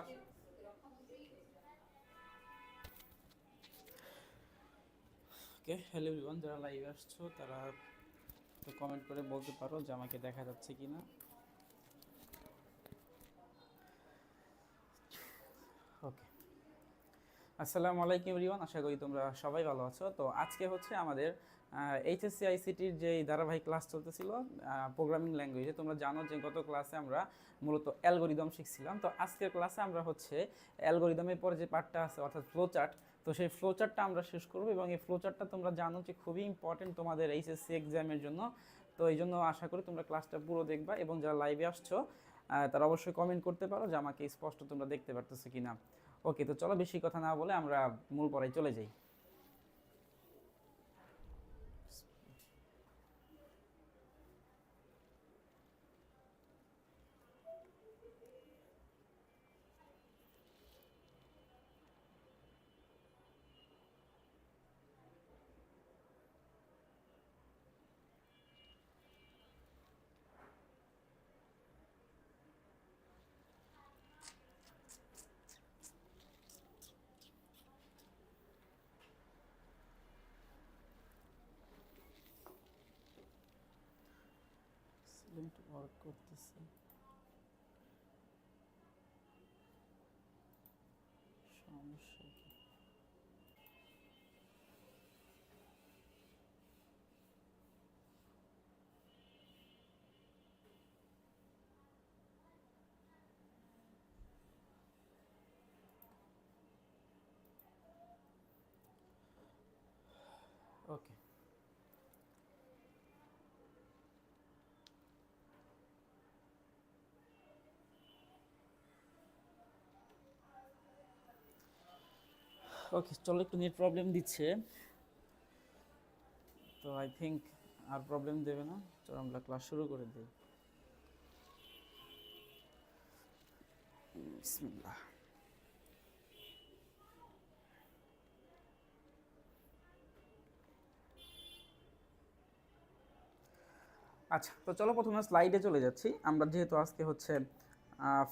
ক্লাসে okay hello everyone যারা লাইভে আসছো, তারা তো কমেন্ট করে বলতে পারো যে আমাকে দেখা যাচ্ছে কি না ওকে আসসালামু আলাইকুম এভরিওয়ান আশা করি তোমরা সবাই ভালো আছো। তো আজকে হচ্ছে আমাদের এইচএসসি আইসিটির যে ধারাবাহিক ক্লাস চলতেছিল প্রোগ্রামিং ল্যাঙ্গুয়েজে তোমরা জানো যে গত ক্লাসে আমরা মূলত অ্যালগোরিদম শিখছিলাম। তো আজকের ক্লাসে আমরা হচ্ছে অ্যালগোরিদমের পর যে পার্টটা আছে, অর্থাৎ ফ্লোচার্ট তো সেই ফ্লোচার্টটা আমরা শেষ করব এবং এই ফ্লোচার্টটা তোমরা জানো যে খুবই ইম্পর্টেন্ট তোমাদের এইচএসসি এক্সামের জন্য। তো এই জন্য আশা করি তোমরা ক্লাসটা পুরো দেখবা এবং যারা লাইভে আসছো তারা অবশ্যই কমেন্ট করতে পারো যে আমাকে স্পষ্ট তোমরা দেখতে পারতেছো কিনা। ওকে তো চলো বেশি কথা না বলে আমরা মূল পড়ায় চলে যাই। সিলেন্ট ওয়ার্ক করতেছে সমস্যা কি ওকে ওকে চলো একটু নেট প্রবলেম দিচ্ছে। তো আই থিঙ্ক আর প্রবলেম দেবে না। চলো আমরা ক্লাস শুরু করে দিই। আচ্ছা তো চলো প্রথমে স্লাইডে চলে যাচ্ছি। আমরা যেহেতু আজকে হচ্ছে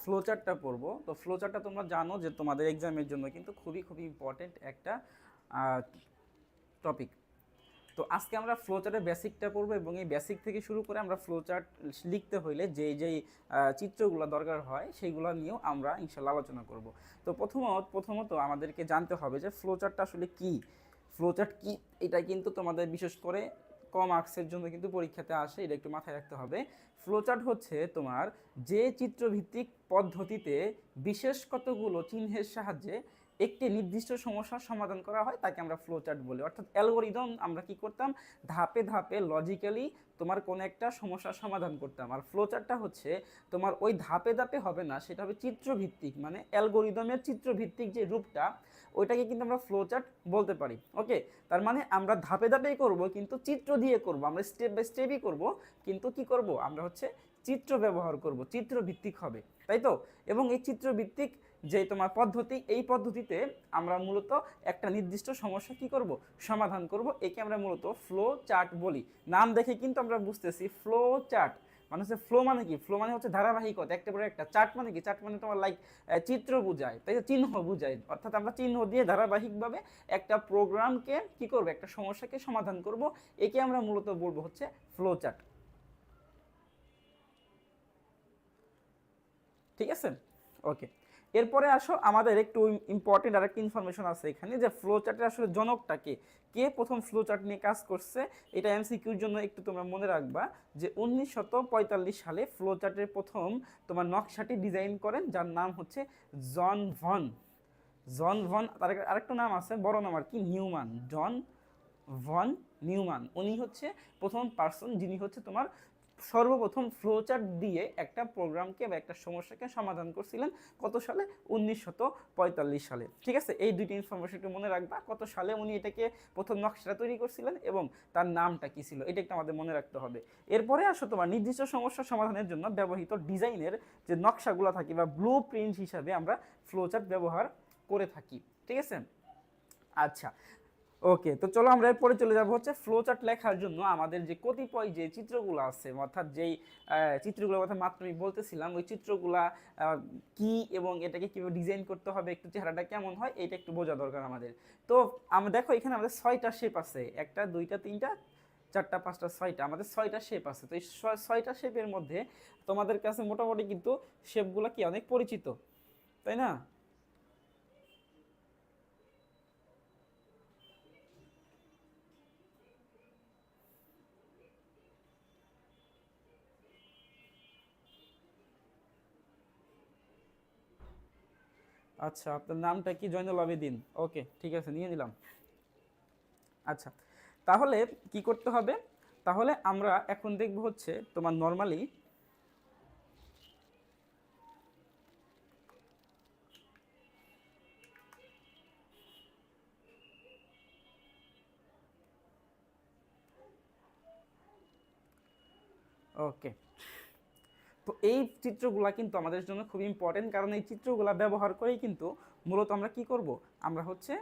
ফ্লোচার্টটা পড়ব। তো ফ্লোচার্টটা তোমরা জানো যে তোমাদের এক্সামের জন্য কিন্তু খুবই খুবই ইম্পর্টেন্ট একটা টপিক তো আজকে আমরা ফ্লোচার্টের বেসিকটা পড়ব এবং এই বেসিক থেকে শুরু করে আমরা ফ্লোচার্ট লিখতে হইলে যেই আহ, চিত্রগুলো দরকার হয় সেইগুলো নিয়েও আমরা ইনশাল্লাহ আলোচনা করব। তো প্রথমত প্রথমত আমাদেরকে জানতে হবে যে ফ্লোচার্টটা আসলে কি? ফ্লোচার্ট কি? এটা কিন্তু তোমাদের বিশেষ করে কম মার্কসের জন্য কিন্তু পরীক্ষাতে আসে, এটা একটু মাথায় রাখতে হবে। ফ্লোচার্ট হচ্ছে তোমার যে চিত্রভিত্তিক পদ্ধতিতে বিশেষ কতগুলো চিহ্নের সাহায্যে একটি নির্দিষ্ট সমস্যার সমাধান করা হয়, তাকে আমরা ফ্লোচার্ট বলি। অর্থাৎ অ্যালগোরিদম আমরা কি করতাম? ধাপে ধাপে লজিক্যালি তোমার কোনো একটা সমস্যার সমাধান করতাম। আর ফ্লোচার্টটা হচ্ছে তোমার ওই ধাপে ধাপে হবে না, সেটা হবে চিত্রভিত্তিক মানে অ্যালগোরিদমের চিত্রভিত্তিক যে রূপটা ওইটাকে কিন্তু আমরা ফ্লো চার্ট বলতে পারি। ওকে তার মানে আমরা ধাপে ধাপেই করব, কিন্তু চিত্র দিয়ে করব। আমরা স্টেপ বাই স্টেপই করব, কিন্তু কি করব? আমরা হচ্ছে চিত্র ব্যবহার করব চিত্র ভিত্তিক হবে। তাই তো? এবং এই চিত্র ভিত্তিক যে তোমার পদ্ধতি, এই পদ্ধতিতে আমরা মূলত একটা নির্দিষ্ট সমস্যা কি করব? সমাধান করব। একে আমরা মূলত ফ্লো চার্ট বলি। নাম দেখে কিন্তু আমরা বুঝতেছি ফ্লো চার্ট মানে হচ্ছে ফ্লো মানে কি? ফ্লো মানে হচ্ছে ধারাবাহিকতা একটা পরে একটা। চার্ট মানে কি? চার্ট মানে তোমার লাইক চিত্র বোঝায়। তাই চিহ্ন বোঝায়। অর্থাৎ আমরা চিহ্ন দিয়ে ধারাবাহিকভাবে একটা প্রোগ্রামকে কি করব? একটা সমস্যাকে সমাধান করব। একে আমরা মূলত বলব হচ্ছে ফ্লো চার্ট ঠিক আছে? ওকে এরপরে আসো, আমাদের একটু ইম্পর্টেন্ট আর একটা ইনফরমেশন আছে এখানে যে ফ্লো চার্টের আসলে জনকটা কে? কে প্রথম ফ্লো চার্ট নিয়ে কাজ করছে? এটা এমসিকিউর জন্য একটু তোমরা মনে রাখবা যে উনিশশত সালে ফ্লো চার্টের প্রথম তোমার নকশাটি ডিজাইন করেন, যার নাম হচ্ছে জন ভন। জন ভন, তার আরেকটা নাম আছে, বড় নাম আর কি নিউম্যান জন ভন নিউম্যান উনি হচ্ছে প্রথম পার্সন যিনি হচ্ছে তোমার সর্বপ্রথম ফ্লোচার্ট দিয়ে একটা প্রোগ্রামকে বা একটা সমস্যাকে সমাধান করছিলেন কত সালে? উনিশশত পঁয়তাল্লিশ সালে। ঠিক আছে? এই দুইটি ইনফরমেশন মনে রাখবা, কত সালে উনি এটাকে প্রথম নকশাটা তৈরি করছিলেন এবং তার নামটা কি ছিল? এটা একটু আমাদের মনে রাখতে হবে। এরপরে আসো তোমার নির্দিষ্ট সমস্যা সমাধানের জন্য ব্যবহৃত ডিজাইনের যে নকশাগুলো থাকে বা ব্লু প্রিন্ট হিসাবে আমরা ফ্লোচার্ট ব্যবহার করে থাকি। ঠিক আছে? আচ্ছা ওকে তো চলো আমরা এরপরে চলে যাব হচ্ছে ফ্লো চার্ট লেখার জন্য। আমাদের যে কতিপয় যে চিত্রগুলো আছে, অর্থাৎ যেই চিত্রগুলোর কথা মাত্র আমি বলতেছিলাম, ওই চিত্রগুলা কি এবং এটাকে কীভাবে ডিজাইন করতে হবে, একটু চেহারাটা কেমন হয়, এটা একটু বোঝা দরকার আমাদের। তো আমরা দেখো এখানে আমাদের ছয়টা শেপ আছে, একটা, দুইটা, তিনটা, চারটা, পাঁচটা, ছয়টা, আমাদের ছয়টা শেপ আছে। তো এই ছয়টা শেপের মধ্যে তোমাদের কাছে মোটামুটি কিন্তু শেপগুলো কি অনেক পরিচিত, তাই না? আচ্ছা আপনার নামটা কি? জয়নুল আবেদিন। ওকে, ঠিক আছে, নিয়ে নিলাম। আচ্ছা তাহলে কি করতে হবে? তাহলে আমরা এখন দেখব হচ্ছে তোমার নর্মালি ওকে তো এই চিত্রগুলা কিন্তু আমাদের জন্য খুব ইম্পর্টেন্ট কারণ এই চিত্রগুলা ব্যবহার করেই কিন্তু মূলত আমরা কি করব? আমরা হচ্ছে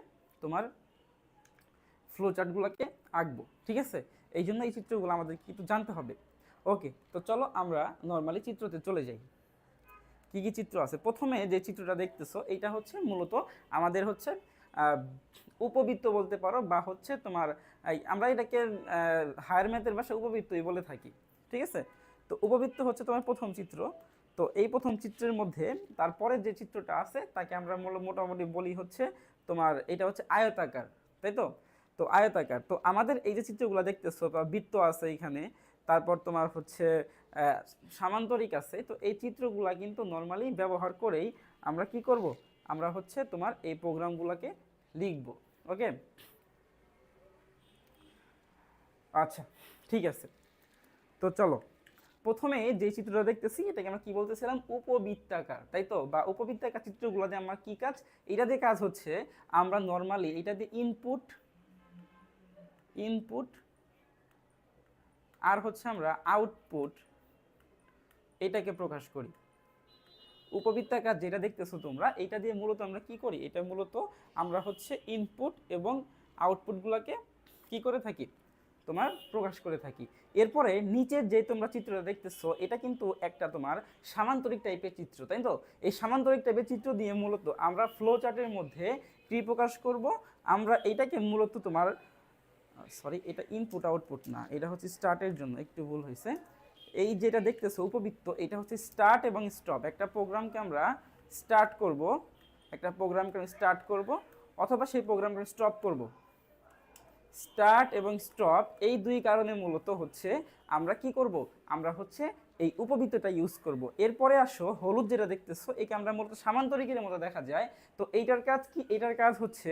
তোমার ফ্লো চার্টগুলোকে আঁকবো, ঠিক আছে? এই জন্য এই চিত্রগুলো আমাদের কিন্তু জানতে হবে। ওকে তো চলো আমরা নর্মালি চিত্রতে চলে যাই। কি কি চিত্র আছে? প্রথমে যে চিত্রটা দেখতেছো এটা হচ্ছে মূলত আমাদের হচ্ছে উপবৃত্ত বলতে পারো বা হচ্ছে তোমার আমরা এটাকে হায়ার ম্যাথের ভাষায় উপবৃত্তই বলে থাকি, ঠিক আছে? তো উপবৃত্ত হচ্ছে তোমার প্রথম চিত্র। তো এই প্রথম চিত্রের মধ্যে তারপরে যে চিত্রটা আছে, তাকে আমরা মোটামুটি বলি হচ্ছে তোমার এটা হচ্ছে আয়তাকার, তাই তো? তো আয়তাকার, তো আমাদের এই যে চিত্রগুলো দেখতেছো, বা বৃত্ত আছে এখানে, তারপর তোমার হচ্ছে সামান্তরিক আছে, তো এই চিত্রগুলা কিন্তু নর্মালি ব্যবহার করেই আমরা কি করব? আমরা হচ্ছে তোমার এই প্রোগ্রামগুলোকে লিখব, ওকে? আচ্ছা ঠিক আছে। তো চলো প্রথমে যে চিত্রটা দেখতেছি, এটাকে আমরা কি বলতেছিলাম? উপবৃত্তাকার, তাই তো? বা উপবৃত্তাকার চিত্রগুলোতে আমার কি কাজ? এটা দিয়ে কাজ হচ্ছে, আমরা নর্মালি এটা দিয়ে ইনপুট ইনপুট আর হচ্ছে আমরা আউটপুট এটাকে প্রকাশ করি। উপবৃত্তাকার যেটা দেখতেছো তোমরা এটা দিয়ে মূলত আমরা কি করি? এটা মূলত আমরা হচ্ছে ইনপুট এবং আউটপুটগুলোকে কি করে থাকি? তোমার প্রকাশ করে থাকি। এরপরে নিচের যে তোমরা চিত্রটা দেখতেছো, এটা কিন্তু একটা তোমার সামান্তরিক টাইপের চিত্র, তাই তো? এই সামান্তরিক টাইপের চিত্র দিয়ে মূলত আমরা ফ্লো চার্টের মধ্যে কি প্রকাশ করব। আমরা এটাকে মূলত তোমার সরি এটা ইনপুট আউটপুট না, এটা হচ্ছে স্টার্টের জন্য, একটু ভুল হয়েছে। এই যেটা দেখতেছো উপবৃত্ত, এটা হচ্ছে স্টার্ট এবং স্টপ একটা প্রোগ্রামকে আমরা স্টার্ট করব, একটা প্রোগ্রামকে আমি স্টার্ট করব, অথবা সেই প্রোগ্রামকে স্টপ করব। স্টার্ট এবং স্টপ এই দুই কারণে মূলত হচ্ছে আমরা কি করব? আমরা হচ্ছে এই উপবৃত্তটা ইউজ করব। এরপরে আসো, হলুদ যেটা দেখতেছো, একে আমরা মূলত সামান্তরিকের মতো দেখা যায়। তো এইটার কাজ কি? এটার কাজ হচ্ছে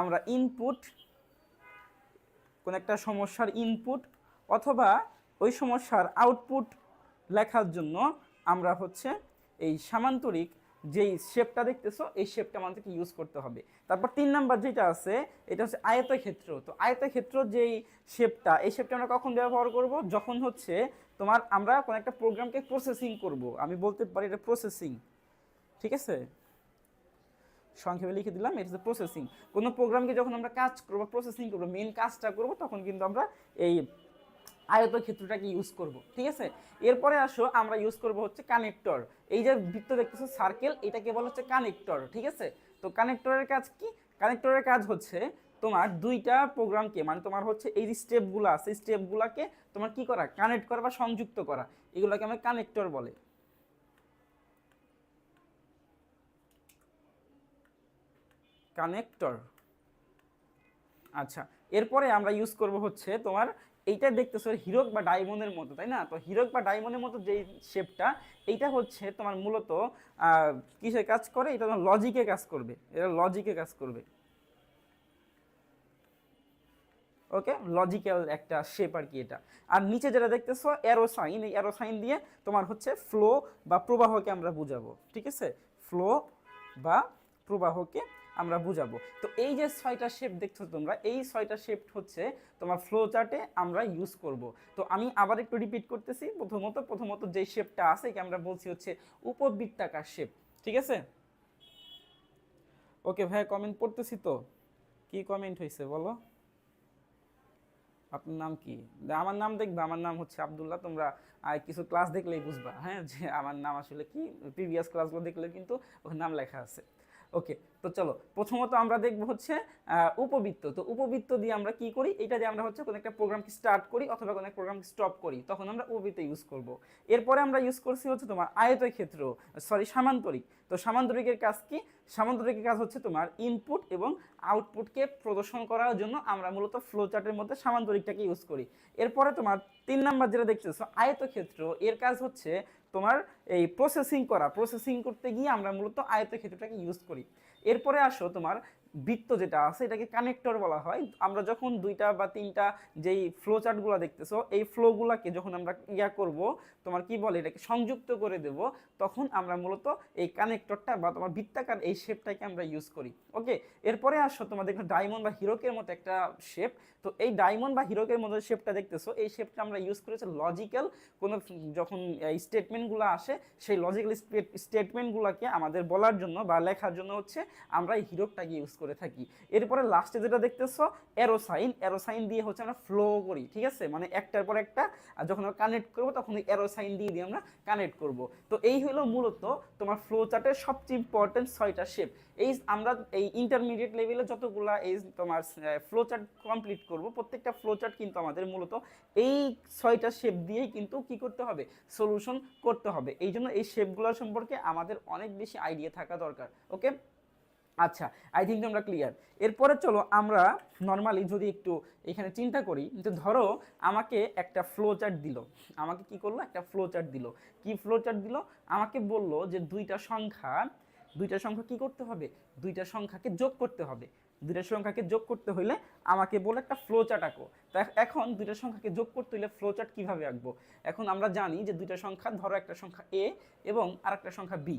আমরা ইনপুট কোন একটা সমস্যার ইনপুট অথবা ওই সমস্যার আউটপুট লেখার জন্য আমরা হচ্ছে এই সামান্তরিক যেই শেপটা দেখতেছো, এই শেপটা আমাদেরকে ইউজ করতে হবে। তারপর তিন নাম্বার যেটা আছে, এটা হচ্ছে আয়তক্ষেত্র। তো আয়তক্ষেত্র যেই শেপটা এই শেপটা আমরা কখন ব্যবহার করব? যখন হচ্ছে তোমার আমরা কোনো একটা প্রোগ্রামকে প্রসেসিং করব। আমি বলতে পারি এটা প্রসেসিং ঠিক আছে? সংক্ষেপে লিখে দিলাম, এটা হচ্ছে প্রসেসিং কোনো প্রোগ্রামকে যখন আমরা কাজ করব প্রসেসিং করব মেন কাজটা করব, তখন কিন্তু আমরা এই আয়তক্ষেত্রটাকে ইউজ করব, ঠিক আছে? এরপরে আসো, আমরা ইউজ করব হচ্ছে কানেক্টর এই যে বৃত্ত দেখতেছো সার্কেল এটাকে বলা হচ্ছে কানেক্টর ঠিক আছে? তো কানেক্টরের কাজ কি? কানেক্টরের কাজ হচ্ছে তোমার দুইটা প্রোগ্রামকে মানে তোমার হচ্ছে এই যে স্টেপগুলো আছে স্টেপগুলোকে তোমার কি করা? কানেক্ট করা বা সংযুক্ত করা। এগুলোকে আমরা কানেক্টর বলে। কানেক্টর আচ্ছা এরপরে আমরা ইউজ করব হচ্ছে তোমার এইটা দেখতেছো হিরক বা ডায়মন্ডের মতো, তাই না? তো হিরক বা ডায়মন্ডের মতো যেই শেপটা এইটা হচ্ছে তোমার মূলত কিসের কাজ করে? এটা তোমার লজিকে কাজ করবে। এটা লজিকে কাজ করবে। ওকে লজিক্যাল একটা শেপ আর কি এটা। আর নিচে যেটা দেখতেছো অ্যারো সাইন এই অ্যারো সাইন দিয়ে তোমার হচ্ছে ফ্লো বা প্রবাহকে আমরা বুঝাবো। ঠিক আছে? ফ্লো বা প্রবাহকে আমরা বুঝাবো। তো এই যে ছয়টা শেপ দেখছ তোমরা, এই ছয়টা শেপ হচ্ছে তোমার ফ্লো চার্টে আমরা ইউজ করব। তো আমি আবার একটু রিপিট করতেছি, প্রথমত প্রথমত যে শেপটা আছে, একে আমরা বলছি হচ্ছে উপবৃত্তাকার শেপ ঠিক আছে? ওকে ভাইয়া কমেন্ট পড়তেছি তো? কি কমেন্ট হয়েছে বলো? আপনার নাম কি? আমার নাম দেখবে, আমার নাম হচ্ছে আব্দুল্লাহ, তোমরা কিছু ক্লাস দেখলেই বুঝবা হ্যাঁ? যে আমার নাম আসলে কি? প্রিভিয়াস ক্লাসগুলো দেখলে কিন্তু ওর নাম লেখা আছে। ওকে তো চলো, প্রথমত আমরা দেখব হচ্ছে উপবৃত্ত। তো উপবৃত্ত দিয়ে আমরা কি করি? এটা দিয়ে আমরা হচ্ছে কোনো একটা প্রোগ্রামকে স্টার্ট করি অথবা কোনো একটা প্রোগ্রামকে স্টপ করি, তখন আমরা উপবৃত্ত ইউজ করব। এরপরে আমরা ইউজ করছি হচ্ছে তোমার আয়তক্ষেত্র সরি সামান্তরিক। তো সামান্তরিকের কাজ কি? সামান্তরিকের কাজ হচ্ছে তোমার ইনপুট এবং আউটপুটকে প্রদর্শন করার জন্য আমরা মূলত ফ্লো চার্টের মধ্যে সামান্তরিকটাকে ইউজ করি। এরপরে তোমার তিন নাম্বার যেটা দেখতেছো, আয়তক্ষেত্র, এর কাজ হচ্ছে তোমার এই প্রসেসিং করা প্রসেসিং করতে গিয়ে আমরা মূলত আয়তক্ষেত্রটাকে ইউজ করি। এরপরে আসো তোমার বৃত্ত যেটা আছে, এটাকে কানেক্টর বলা হয়। আমরা যখন দুইটা বা তিনটা যেই ফ্লো চার্টগুলো দেখতেছো, এই ফ্লোগুলোকে যখন আমরা ইয়া করব, তোমার কি বলে, এটাকে সংযুক্ত করে দেব, তখন আমরা মূলত এই কানেক্টরটা বা তোমার বৃত্তাকার এই শেপটাকে আমরা ইউজ করি। ওকে এরপরে আসো তোমাদের ডায়মন্ড বা হিরোকের মতো একটা শেপ তো এই ডায়মন্ড বা হিরোকের মতো শেপটা দেখতেছো, এই শেপটা আমরা ইউজ করেছি লজিক্যাল কোনো যখন স্টেটমেন্টগুলো আসে, সেই লজিক্যাল স্টেটমেন্টগুলোকে আমাদের বলার জন্য বা লেখার জন্য হচ্ছে আমরা এই হিরোকটাকে ইউজ করে। থাকি। এরপরে লাস্টে যেটা দেখতেছো অ্যারোসাইন অ্যারোসাইন দিয়ে হচ্ছে আমরা ফ্লো করি, ঠিক আছে? মানে একটার পর একটা যখন আমরা কানেক্ট করব, তখন অ্যারোসাইন দিয়ে দিয়ে আমরা কানেক্ট করব। তো এই হলো মূলত তোমার ফ্লো চার্টের সবচেয়ে ইম্পর্টেন্ট ছয়টা শেপ এই আমরা এই ইন্টারমিডিয়েট লেভেলে যতগুলা এই তোমার ফ্লো চার্ট কমপ্লিট করব, প্রত্যেকটা ফ্লো চার্ট কিন্তু আমাদের মূলত এই ছয়টা শেপ দিয়েই কিন্তু কি করতে হবে? সলিউশন করতে হবে। এই জন্য এই শেপগুলো সম্পর্কে আমাদের অনেক বেশি আইডিয়া থাকা দরকার ওকে আচ্ছা আই থিঙ্ক তোমরা ক্লিয়ার এরপরে চলো আমরা নর্মালি যদি একটু এখানে চিন্তা করি, যে ধরো আমাকে একটা ফ্লো চার্ট দিল। আমাকে কি করল? একটা ফ্লো চার্ট দিল। কি ফ্লো চার্ট দিল? আমাকে বলল যে দুইটা সংখ্যা দুইটা সংখ্যা কি করতে হবে? দুইটা সংখ্যাকে যোগ করতে হবে। দুইটা সংখ্যাকে যোগ করতে হইলে আমাকে বলে একটা ফ্লো চার্ট আঁকো। তা এখন দুইটা সংখ্যাকে যোগ করতে হইলে ফ্লো চার্ট কীভাবে আঁকবো? এখন আমরা জানি যে দুইটা সংখ্যা, ধরো একটা সংখ্যা এ এবং আরেকটা সংখ্যা বি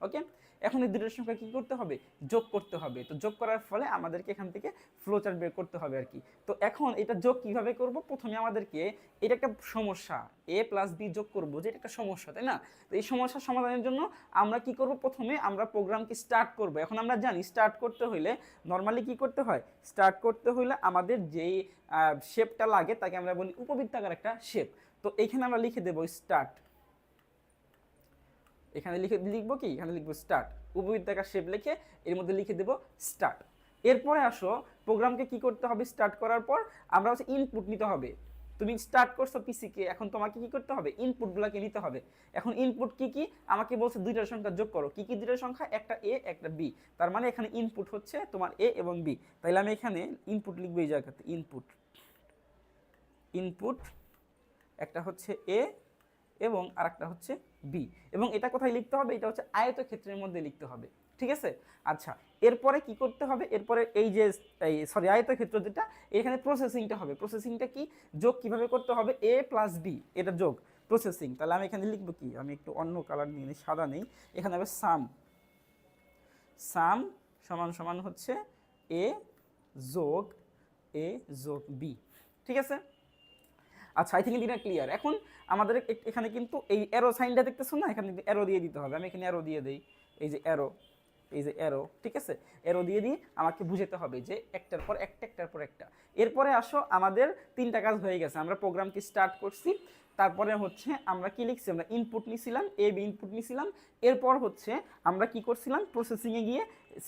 ওকে এখন এই দুটোর সংখ্যা কী করতে হবে? যোগ করতে হবে। তো যোগ করার ফলে আমাদেরকে এখান থেকে ফ্লো চার্ট বের করতে হবে আর কি তো এখন এটা যোগ কীভাবে করব? প্রথমে আমাদেরকে এটা একটা সমস্যা এ প্লাস বি যোগ করব যে এটা একটা সমস্যা, তাই না? তো এই সমস্যার সমাধানের জন্য আমরা কি করব? প্রথমে আমরা প্রোগ্রামকে স্টার্ট করব। এখন আমরা জানি স্টার্ট করতে হইলে নর্মালি কি করতে হয়? স্টার্ট করতে হইলে আমাদের যেই শেপটা লাগে তাকে আমরা বলি উপবৃত্তাকার একটা শেপ তো এখানে আমরা লিখে দেবো স্টার্ট এখানে লিখে, লিখব কি? এখানে লিখব স্টার্ট উপবৃত্তাকার শেপ লিখে এর মধ্যে লিখে দেবো স্টার্ট এরপরে আসো প্রোগ্রামকে কি করতে হবে? স্টার্ট করার পর আমরা হচ্ছে ইনপুট নিতে হবে। তুমি স্টার্ট করছ পিসিকে এখন তোমাকে কি করতে হবে? ইনপুটগুলোকে নিতে হবে। এখন ইনপুট কি কি? আমাকে বলছে দুইটার সংখ্যা যোগ করো। কি কি দুইটার সংখ্যা? একটা এ একটা বি তার মানে এখানে ইনপুট হচ্ছে তোমার এ এবং বি তাইলে আমি এখানে ইনপুট লিখব এই জায়গাতে ইনপুট ইনপুট একটা হচ্ছে এ এবং আরেকটা হচ্ছে বি এবং এটা কোথায় লিখতে হবে? এটা হচ্ছে আয়তক্ষেত্রের মধ্যে লিখতে হবে। ঠিক আছে? আচ্ছা এরপরে কি করতে হবে? এরপরে এই যে, এই সরি আয়তক্ষেত্র যেটা, এখানে প্রসেসিংটা হবে। প্রসেসিংটা কি? যোগ কীভাবে করতে হবে? এ প্লাস বি এটা যোগ। প্রসেসিং তাহলে আমি এখানে লিখব কি? আমি একটু অন্য কালার নিয়ে সাদা নেই। এখানে হবে সাম সাম সমান সমান হচ্ছে এ যোগ এ যোগ বি ঠিক আছে? আচ্ছা আই থিঙ্ক এটা ক্লিয়ার এখন আমাদের এখানে কিন্তু এই অ্যারো সাইনটা দেখতেছো না? এখানে অ্যারো দিয়ে দিতে হবে। আমি এখানে অ্যারো দিয়ে দিই। এই যে অ্যারো এই যে অ্যারো ঠিক আছে? অ্যারো দিয়ে দিয়ে আমাকে বুঝাতে হবে যে একটার পর একটা, একটার পর একটা। এরপরে আসো, আমাদের তিনটা কাজ হয়ে গেছে। আমরা প্রোগ্রামটি স্টার্ট করছি। তারপরে হচ্ছে আমরা কি লিখছি আমরা ইনপুট নিছিলাম এ বি ইনপুট নিছিলাম। এরপর হচ্ছে আমরা কি করছিলাম? প্রসেসিংয়ে গিয়ে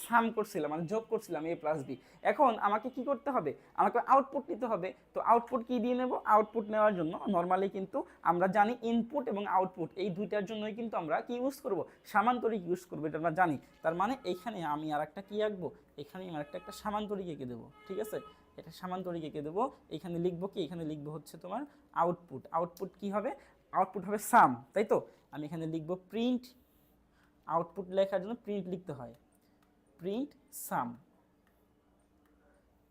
সাম করছিলাম মানে যোগ করছিলাম এ প্লাস বি এখন আমাকে কি করতে হবে? আমাকে আউটপুট নিতে হবে। তো আউটপুট কি দিয়ে নেব? আউটপুট নেওয়ার জন্য নর্মালি কিন্তু আমরা জানি ইনপুট এবং আউটপুট এই দুইটার জন্যই কিন্তু আমরা কি ইউজ করব? সামান্তরিক ইউজ করব, এটা আমরা জানি। তার মানে এইখানে আমি আর একটা কি আঁকবো? এখানে আমি আরেকটা, একটা সামান্তরিক এঁকে দেবো। ঠিক আছে? এটা সামান্তরিক এঁকে দেবো। এখানে লিখব কি? এখানে লিখব হচ্ছে তোমার আউটপুট আউটপুট কি হবে? আউটপুট হবে সাম তাই তো? আমি এখানে লিখব প্রিন্ট আউটপুট লেখার জন্য প্রিন্ট লিখতে হয়। প্রিন্ট সাম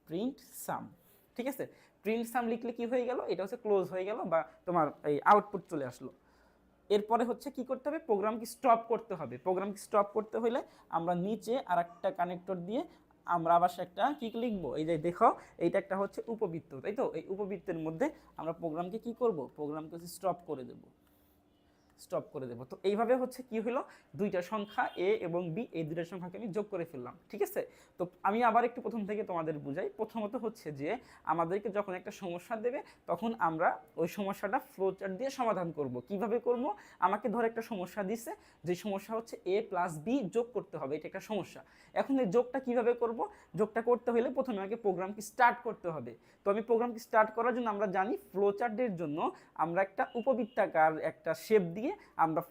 প্রিন্ট সাম ঠিক আছে? প্রিন্ট সাম লিখলে কি হয়ে গেল? এটা হচ্ছে ক্লোজ হয়ে গেল বা তোমার এই আউটপুট চলে আসলো। এরপরে হচ্ছে কি করতে হবে? প্রোগ্রামকে স্টপ করতে হবে। প্রোগ্রামকে স্টপ করতে হলে আমরা নিচে আর একটা কানেক্টর দিয়ে আমরা আবার একটা কি লিখব? এই যে দেখো, এইটা একটা হচ্ছে উপবৃত্ত, তাই তো? এই উপবৃত্তের মধ্যে আমরা প্রোগ্রামকে কি করব? প্রোগ্রামকে স্টপ করে দেব। স্টপ করে দেবো। তো এইভাবে হচ্ছে কি হলো? দুইটা সংখ্যা এ এবং বি এই দুইটা সংখ্যাকে আমি যোগ করে ফেললাম, ঠিক আছে? তো আমি আবার একটু প্রথম থেকে তোমাদের বুঝাই। প্রথমত হচ্ছে যে, আমাদেরকে যখন একটা সমস্যা দেবে, তখন আমরা ওই সমস্যাটা ফ্লোচার্ট দিয়ে সমাধান করব। কীভাবে করব? আমাকে ধর একটা সমস্যা দিছে, যে সমস্যা হচ্ছে এ প্লাস বি যোগ করতে হবে, এটা একটা সমস্যা। এখন এই যোগটা কীভাবে করব? যোগটা করতে হলে প্রথমে আমাকে প্রোগ্রামকে স্টার্ট করতে হবে। তো আমি প্রোগ্রামকে স্টার্ট করার জন্য আমরা জানি ফ্লোচার্টের জন্য আমরা একটা উপবৃত্তাকার, একটা শেপ দিয়ে আমরা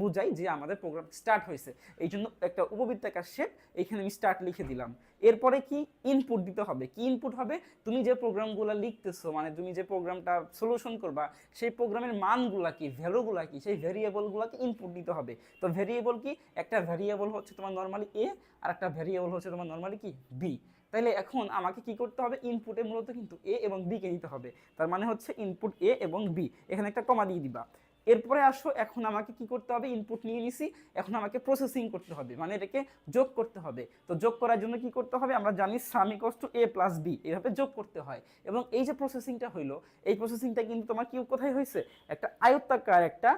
বুঝাই যে আমাদের প্রোগ্রাম স্টার্ট হয়েছে। এই জন্য একটা উপবৃত্তাকার শেপ, এখানে আমি স্টার্ট লিখে দিলাম। এরপরে কি ইনপুট দিতে হবে? কি ইনপুট হবে? তুমি যে প্রোগ্রামগুলো লিখতেছো মানে তুমি যে প্রোগ্রামটা সলিউশন করবা, সেই প্রোগ্রামের মানগুলা কি ভ্যালুগুলা কি, সেই ভ্যারিয়েবলগুলোকে ইনপুট দিতে হবে। তো ভ্যারিয়েবল কি? একটা ভ্যারিয়েবল হচ্ছে তোমার নর্মালি এ আর একটা ভ্যারিয়েবল হচ্ছে তোমার নর্মালি কি? বি তাইলে এখন আমাকে কি করতে হবে? ইনপুটে মূলত কিন্তু এ এবং বি কে নিতে হবে। তার মানে হচ্ছে ইনপুট এ এবং বি এখানে একটা কমা দিয়ে দিবা। এরপরে আসো, এখন আমাকে কি করতে হবে? ইনপুট নিয়ে নিছি, এখন আমাকে প্রসেসিং করতে হবে মানে এটাকে যোগ করতে হবে। তো যোগ করার জন্য কি করতে হবে? আমরা জানি sum equals to A plus B এভাবে যোগ করতে হয়। এবং এই যে প্রসেসিংটা হইল, এই প্রসেসিংটা কিন্তু তোমার কি, কোথায় হয়েছে একটা আয়ত্তাকার একটা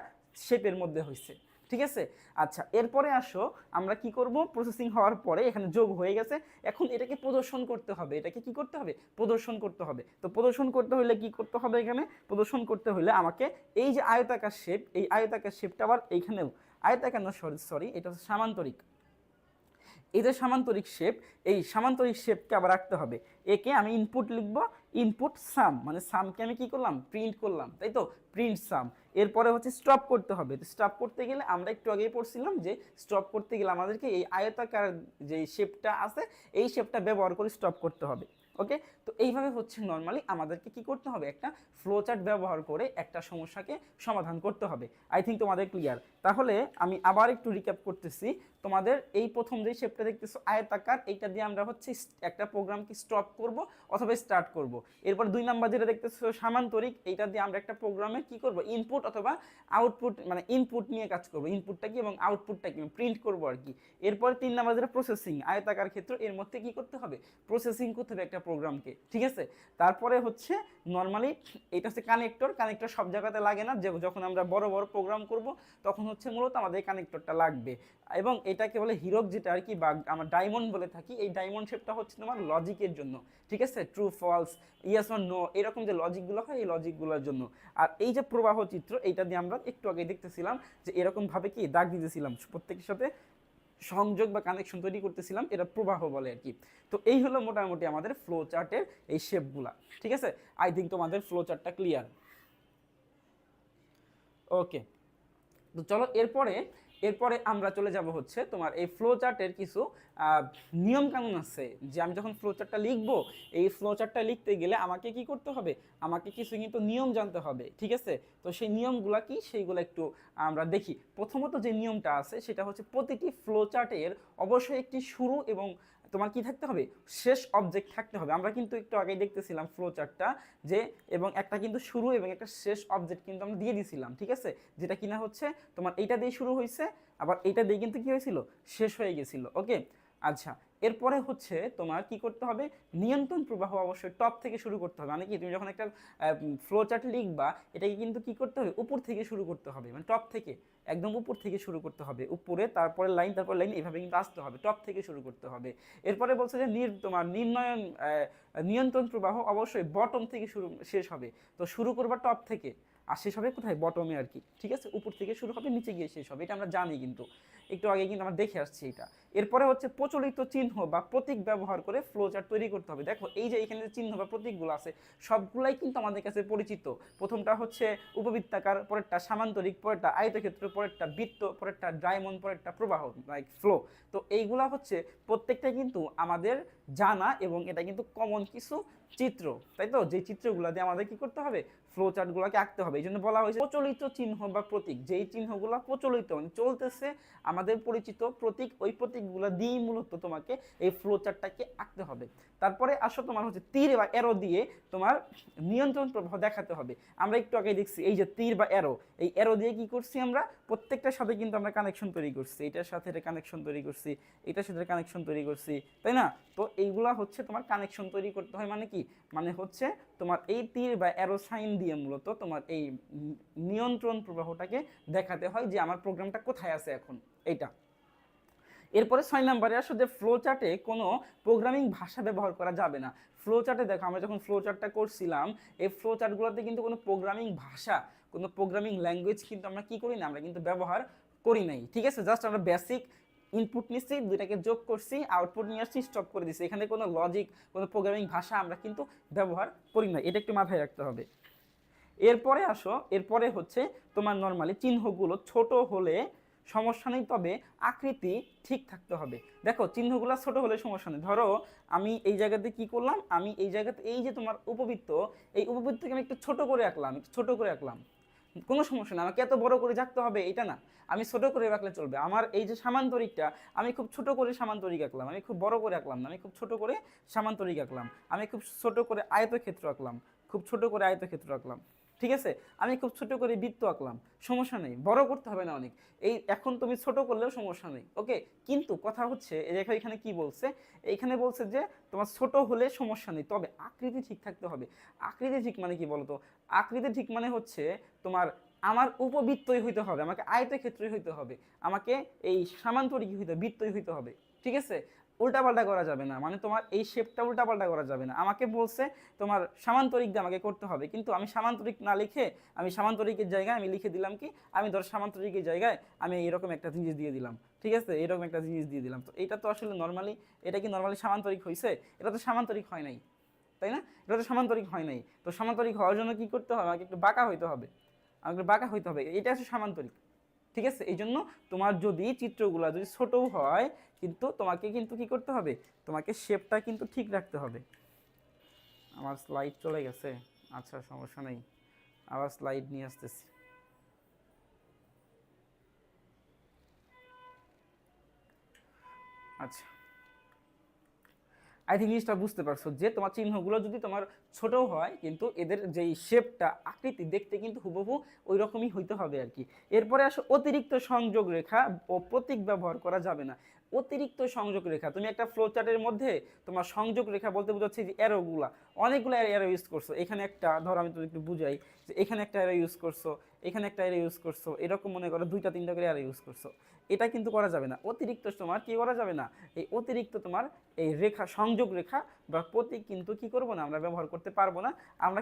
শেপের মধ্যে হয়েছে ঠিক আছে? আচ্ছা এরপরে আসো, আমরা কি করব? প্রসেসিং হওয়ার পরে এখানে যোগ হয়ে গেছে। এখন এটাকে প্রদর্শন করতে হবে। এটাকে কি করতে হবে? প্রদর্শন করতে হবে। তো প্রদর্শন করতে হলে কি করতে হবে এখানে? প্রদর্শন করতে হলে আমাকে এই যে আয়তাকার শেপ এই আয়তাকার শেপটা আবার এইখানেও আয়তাকার না সরি সরি এটা হচ্ছে সামান্তরিক। এই যে সামান্তরিক শেপ এই সামান্তরিক শেপকে আবার রাখতে হবে। একে আমি ইনপুট লিখব ইনপুট সাম মানে সামকে আমি কি করলাম? প্রিন্ট করলাম, তাই তো? প্রিন্ট সাম এরপরে হচ্ছে স্টপ করতে হবে। তো স্টপ করতে গেলে আমরা একটু আগেই পড়ছিলাম যে স্টপ করতে গেলে আমাদেরকে এই আয়তাকার যে শেপটা আছে, এই শেপটা ব্যবহার করে স্টপ করতে হবে। ওকে তো এইভাবে হচ্ছে নর্মালি আমাদেরকে কি করতে হবে? একটা ফ্লোচার্ট ব্যবহার করে একটা সমস্যাকে সমাধান করতে হবে। আই থিঙ্ক তোমাদের ক্লিয়ার তাহলে আমি আবার একটু রিক্যাপ করতেছি। তোমাদের এই প্রথম যে শেপটা দেখতেছো, আয়তাকার, এইটা দিয়ে আমরা হচ্ছে একটা প্রোগ্রামকে স্টপ করব অথবা স্টার্ট করব। এরপর দুই নাম্বার যেটা দেখতেছো, সামান্তরিক, এইটা দিয়ে আমরা একটা প্রোগ্রামে কি করব? ইনপুট অথবা আউটপুট মানে ইনপুট নিয়ে কাজ করব। ইনপুটটা কি এবং আউটপুটটা কি? প্রিন্ট করব আর কি। এরপর তিন নাম্বার যেটা প্রসেসিং আয়তাকার ক্ষেত্র, এর মধ্যে কি করতে হবে? প্রসেসিং করতে হবে একটা প্রোগ্রামকে ঠিক আছে? তারপরে হচ্ছে নর্মালি এটা হচ্ছে কানেক্টর কানেক্টর সব জায়গাতে লাগে না। যখন আমরা বড় বড় প্রোগ্রাম করব, তখন হচ্ছে মূলত আমাদের কানেক্টরটা লাগবে। এবং এটাকে বলে হিরক যেটা আর কি বা আমরা ডায়মন্ড বলে থাকি, এই ডায়মন্ড শেপটা হচ্ছে তোমার লজিকের জন্য। ঠিক আছে? True false yes or no এরকম যে লজিকগুলো হয়, এই লজিকগুলোর জন্য। আর এই যে প্রবাহ চিত্র, এইটা দিয়ে আমরা একটু আগে দেখতেছিলাম যে এরকমভাবে কি দাগ দিতেছিলাম, প্রত্যেকের সাথে সংযোগ বা কানেকশন তৈরি করতেছিলাম, এটা প্রবাহ বলে আর কি। তো এই হলো মোটামুটি আমাদের ফ্লো চার্টের এই শেপগুলা ঠিক আছে? আই থিঙ্ক তোমাদের ফ্লো চার্টটা ক্লিয়ার ওকে তো চলো এরপরে এরপরে আমরা চলে যাব হচ্ছে তোমার এই ফ্লো চার্টের কিছু নিয়ম কানুন আছে যে আমি যখন ফ্লো চার্টটা লিখব, এই ফ্লো চার্টটা লিখতে গেলে আমাকে কি করতে হবে? আমাকে কিছু কিন্তু নিয়ম জানতে হবে, ঠিক আছে? তো সেই নিয়মগুলা কি? সেইগুলো একটু আমরা দেখি। প্রথমত যে নিয়মটা আছে সেটা হচ্ছে প্রতিটি ফ্লো চার্টের অবশ্যই একটি শুরু এবং তোমার কি থাকতে হবে? শেষ অবজেক্ট থাকতে হবে। আমরা কিন্তু একটু আগেই দেখতেছিলাম ফ্লো চার্টটা যে, এবং একটা কিন্তু শুরু এবং একটা শেষ অবজেক্ট কিন্তু আমরা দিয়ে দিয়েছিলাম ঠিক আছে? যেটা কিনা হচ্ছে তোমার এইটা দিয়ে শুরু হয়েছে আবার এইটা দিয়ে কিন্তু কি হয়েছিল? শেষ হয়ে গেছিল ওকে আচ্ছা এরপরে হচ্ছে তোমার কি করতে হবে? নিয়ন্ত্রণ প্রবাহ অবশ্যই টপ থেকে শুরু করতে হবে। মানে কি, তুমি যখন একটা ফ্লো চার্ট লিখবা, এটাকে কিন্তু কি করতে হবে? উপর থেকে শুরু করতে হবে। মানে টপ থেকে, একদম উপর থেকে শুরু করতে হবে। উপরে তারপরে লাইন তারপর লাইন এইভাবে কিন্তু আসতে হবে। টপ থেকে শুরু করতে হবে। এরপরে বলছে যে নির, তোমার নির্ণয়ন নিয়ন্ত্রণ প্রবাহ অবশ্যই বটম থেকে শুরু, শেষ হবে। তো শুরু করবা টপ থেকে। আর শেষ হবে কোথায়? বটমে আর কি। ঠিক আছে? উপর থেকে শুরু হবে, নিচে গিয়ে শেষ হবে। এটা আমরা জানি কিন্তু। একটু আগে কিন্তু আমরা দেখে আসছি এটা। এরপরে হচ্ছে প্রচলিত চিহ্ন বা প্রতীক ব্যবহার করে ফ্লোচার্ট তৈরি করতে হবে। দেখো, এই যে এখানে যে চিহ্ন বা প্রতীকগুলো আছে, সবগুলাই কিন্তু আমাদের কাছে পরিচিত। প্রথমটা হচ্ছে উপবৃত্তাকার, পরেরটা সামান্তরিক, পরেরটা আয়তক্ষেত্র, পরেরটা বৃত্ত, পরেরটা ডায়মন্ড পরেরটা প্রবাহ লাইক ফ্লো তো এইগুলা হচ্ছে প্রত্যেকটা কিন্তু আমাদের জানা এবং এটা কিন্তু কমন কিছু চিত্র, তাই তো? যে চিত্রগুলো দিয়ে আমাদের কি করতে হবে? ফ্লো চার্টগুলোকে আঁকতে হবে। এই জন্য বলা হয়েছে প্রচলিত চিহ্ন বা প্রতীক। যেই চিহ্নগুলো প্রচলিত মানে চলতেছে, আমাদের পরিচিত প্রতীক, ওই প্রতীকগুলো দিয়েই মূলত তোমাকে এই ফ্লো চার্টটাকে আঁকতে হবে। তারপরে আসো তোমার হচ্ছে তীর বা অ্যারো দিয়ে তোমার নিয়ন্ত্রণ প্রবাহ দেখাতে হবে। আমরা একটু আগে দেখছি, এই যে তীর বা অ্যারো এই অ্যারো দিয়ে কি করছি আমরা? প্রত্যেকটার সাথে কিন্তু আমরা কানেকশন তৈরি করছি। এটার সাথে এটা কানেকশন তৈরি করছি, এটার সাথে কানেকশন তৈরি করছি, তাই না? তো এইগুলা হচ্ছে তোমার কানেকশন তৈরি করতে হয়। মানে কি? মানে হচ্ছে তোমার এই তীর বা অ্যারো সাইন দিয়ে মূলত তোমার এই নিয়ন্ত্রণ প্রবাহটাকে দেখাতে হয় যে আমার প্রোগ্রামটা কোথায় আছে এখন। এইটা। এরপরে ছয় নম্বরে আসো যে ফ্লো চার্টে কোনো প্রোগ্রামিং ভাষা ব্যবহার করা যাবে না। ফ্লো চার্টে দেখো, আমরা যখন ফ্লো চার্টটা করছিলাম, এই ফ্লো চার্টগুলোতে কিন্তু কোনো প্রোগ্রামিং ভাষা, কোনো প্রোগ্রামিং ল্যাঙ্গুয়েজ কিন্তু আমরা কি করি না? আমরা কিন্তু ব্যবহার করি নাই। ঠিক আছে? জাস্ট আমরা বেসিক ইনপুট নিচ্ছি, দুইটাকে যোগ করছি আউটপুট নিয়ে আসছি স্টপ করে দিচ্ছি। এখানে কোনো লজিক কোনো প্রোগ্রামিং ভাষা আমরা কিন্তু ব্যবহার করি না। এটা একটু মাথায় রাখতে হবে। এরপরে আসো, এরপরে হচ্ছে তোমার নর্মালি চিহ্নগুলো ছোট হলে সমস্যা নেই, তবে আকৃতি ঠিক থাকতে হবে। দেখো, চিহ্নগুলো ছোট হলে সমস্যা নেই। ধরো, আমি এই জায়গাতে কি করলাম? আমি এই জায়গাতে, এই যে তোমার উপবৃত্ত, এই উপবৃত্তকে আমি একটু ছোট করে আঁকলাম ছোট করে আঁকলাম। কোনো সমস্যা না, আমাকে এত বড় করে জাগতে হবে, এটা না। আমি ছোট করে রাখলে চলবে। আমার এই যে সামান্তরিকটা, আমি খুব ছোট করে সামান্তরিক আঁকলাম। আমি খুব বড় করে আঁকলাম না, আমি খুব ছোট করে সামান্তরিক আঁকলাম। আমি খুব ছোট করে আয়তক্ষেত্র আঁকলাম। খুব ছোট করে আয়তক্ষেত্র আঁকলাম। ঠিক আছে? আমি খুব ছোট করে বৃত্ত আঁকলাম, সমস্যা নেই, বড় করতে হবে না অনেক। এই এখন তুমি ছোট করলেও সমস্যা নেই ওকে কিন্তু কথা হচ্ছে দেখো এখানে কি বলছে? এইখানে বলছে যে তোমার ছোট হলে সমস্যা নেই, তবে আকৃতি ঠিক থাকতে হবে। আকৃতি ঠিক মানে কি বলতো? আকৃতি ঠিক মানে হচ্ছে তোমার আমার উপবৃত্তই হইতে হবে, আমাকে আয়তের আয়তক্ষেত্রই হইতে হবে, আমাকে এই সামান্তরিক হইতে, বৃত্তই হইতে হবে, ঠিক আছে? উল্টাপাল্টা করা যাবে না। মানে তোমার এই শেপটা উল্টাপাল্টা করা যাবে না। আমাকে বলছে, তোমার সামান্তরিক দিয়ে আমাকে করতে হবে। কিন্তু আমি সামান্তরিক না লিখে, আমি সামান্তরিকের জায়গায় আমি লিখে দিলাম কি, আমি ধর সামান্তরিকের জায়গায় আমি এরকম একটা জিনিস দিয়ে দিলাম। ঠিক আছে? এরকম একটা জিনিস দিয়ে দিলাম। তো এটা তো আসলে নর্মালি এটা কি নর্মালি সামান্তরিক হয়েছে এটা তো সামান্তরিক হয় নাই। তাই না? এটা তো সামান্তরিক হয় নাই। তো সামান্তরিক হওয়ার জন্য কি করতে হবে? আমাকে একটু বাঁকা হইতে হবে। আমাকে বাঁকা হইতে হবে। এটা হচ্ছে সামান্তরিক। ঠিক আছে? এই জন্য তোমার যদি চিত্রগুলো যদি ছোটও হয় কিন্তু তোমাকে কিন্তু কি করতে হবে? তোমাকে শেপটা কিন্তু ঠিক রাখতে হবে। আমার স্লাইড চলে গেছে। আচ্ছা সমস্যা নেই। আবার স্লাইড নিয়ে আসতেছি। আচ্ছা। আই থিঙ্ক জিনিসটা বুঝতে পারছ যে, তোমার চিহ্নগুলো যদি তোমার ছোটও হয়, কিন্তু এদের যেই শেপটা আকৃতি দেখতে কিন্তু হুবহু ওই রকমই হইতে হবে আর কি। এরপরে আসো অতিরিক্ত সংযোগ রেখা ও প্রতীক ব্যবহার করা যাবে না। অতিরিক্ত সংযোগ রেখা। তুমি একটা ফ্লো চার্টের মধ্যে তোমার সংযোগ রেখা বলতে বোঝাচ্ছে যে অ্যারোগুলা অনেকগুলো অ্যারো ইউজ করছ। এখানে একটা, ধরো আমি তো একটু বুঝাই যে এখানে একটা অ্যারো ইউজ করছ, এখানে একটা অ্যারো ইউজ করছ, এরকম মনে করো দুইটা, তিনটা করে অ্যারো ইউজ করছ। এটা কিন্তু করা যাবে না। অতিরিক্ত তোমার কি করা যাবে না? এই অতিরিক্ত তোমার এই রেখা, সংযোগ রেখা বা প্রতীক কিন্তু কি করব না? আমরা ব্যবহার করতে পারব না। আমরা